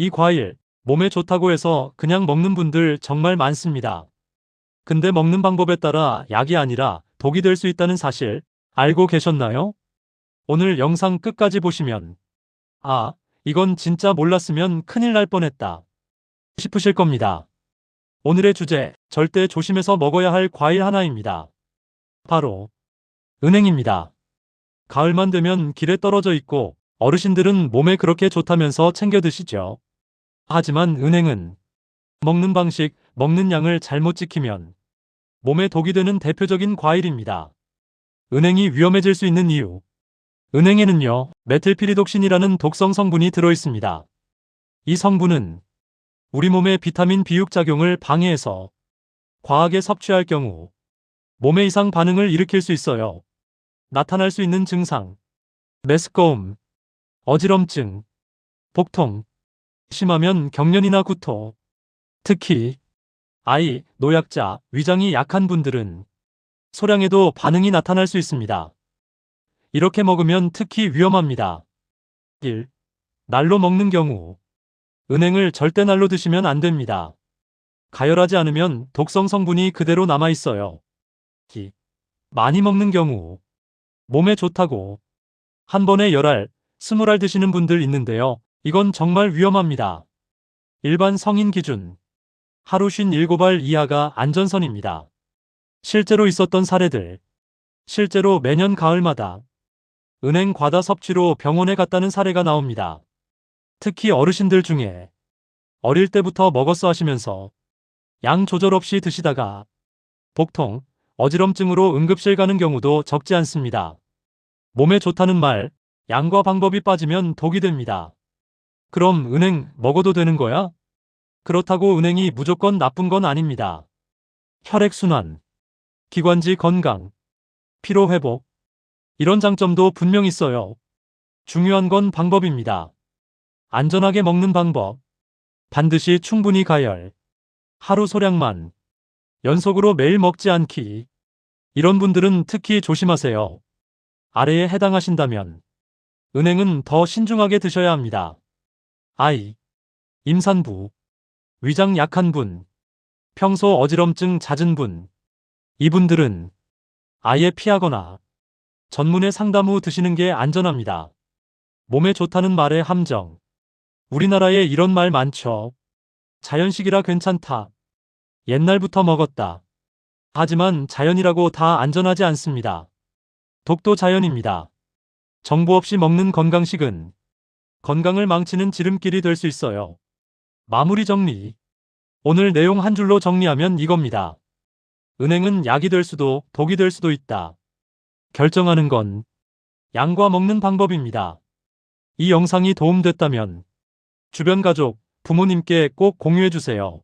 이 과일, 몸에 좋다고 해서 그냥 먹는 분들 정말 많습니다. 근데 먹는 방법에 따라 약이 아니라 독이 될 수 있다는 사실 알고 계셨나요? 오늘 영상 끝까지 보시면 아, 이건 진짜 몰랐으면 큰일 날 뻔했다 싶으실 겁니다. 오늘의 주제, 절대 조심해서 먹어야 할 과일 하나입니다. 바로 은행입니다. 가을만 되면 길에 떨어져 있고 어르신들은 몸에 그렇게 좋다면서 챙겨 드시죠. 하지만 은행은 먹는 방식, 먹는 양을 잘못 지키면 몸에 독이 되는 대표적인 과일입니다. 은행이 위험해질 수 있는 이유. 은행에는요, 메틸피리독신이라는 독성 성분이 들어 있습니다. 이 성분은 우리 몸의 비타민 비육 작용을 방해해서 과하게 섭취할 경우 몸에 이상 반응을 일으킬 수 있어요. 나타날 수 있는 증상. 메스꺼움, 어지럼증, 복통, 심하면 경련이나 구토. 특히 아이, 노약자, 위장이 약한 분들은 소량에도 반응이 나타날 수 있습니다. 이렇게 먹으면 특히 위험합니다. 1. 날로 먹는 경우 은행을 절대 날로 드시면 안 됩니다. 가열하지 않으면 독성 성분이 그대로 남아 있어요. 2. 많이 먹는 경우 몸에 좋다고 한 번에 열알, 스물알 드시는 분들 있는데요. 이건 정말 위험합니다. 일반 성인 기준 하루 57알 이하가 안전선입니다. 실제로 있었던 사례들 실제로 매년 가을마다 은행 과다 섭취로 병원에 갔다는 사례가 나옵니다. 특히 어르신들 중에 어릴 때부터 먹었어 하시면서 양 조절 없이 드시다가 복통, 어지럼증으로 응급실 가는 경우도 적지 않습니다. 몸에 좋다는 말, 양과 방법이 빠지면 독이 됩니다. 그럼 은행 먹어도 되는 거야? 그렇다고 은행이 무조건 나쁜 건 아닙니다. 혈액순환, 기관지 건강, 피로회복, 이런 장점도 분명 있어요. 중요한 건 방법입니다. 안전하게 먹는 방법. 반드시 충분히 가열. 하루 소량만. 연속으로 매일 먹지 않기. 이런 분들은 특히 조심하세요. 아래에 해당하신다면 은행은 더 신중하게 드셔야 합니다. 아이, 임산부, 위장 약한 분, 평소 어지럼증 잦은 분, 이분들은 아예 피하거나 전문의 상담 후 드시는 게 안전합니다. 몸에 좋다는 말의 함정. 우리나라에 이런 말 많죠. 자연식이라 괜찮다. 옛날부터 먹었다. 하지만 자연이라고 다 안전하지 않습니다. 독도 자연입니다. 정보 없이 먹는 건강식은 건강을 망치는 지름길이 될 수 있어요. 마무리 정리. 오늘 내용 한 줄로 정리하면 이겁니다. 은행은 약이 될 수도 독이 될 수도 있다. 결정하는 건 양과 먹는 방법입니다. 이 영상이 도움됐다면 주변 가족, 부모님께 꼭 공유해주세요.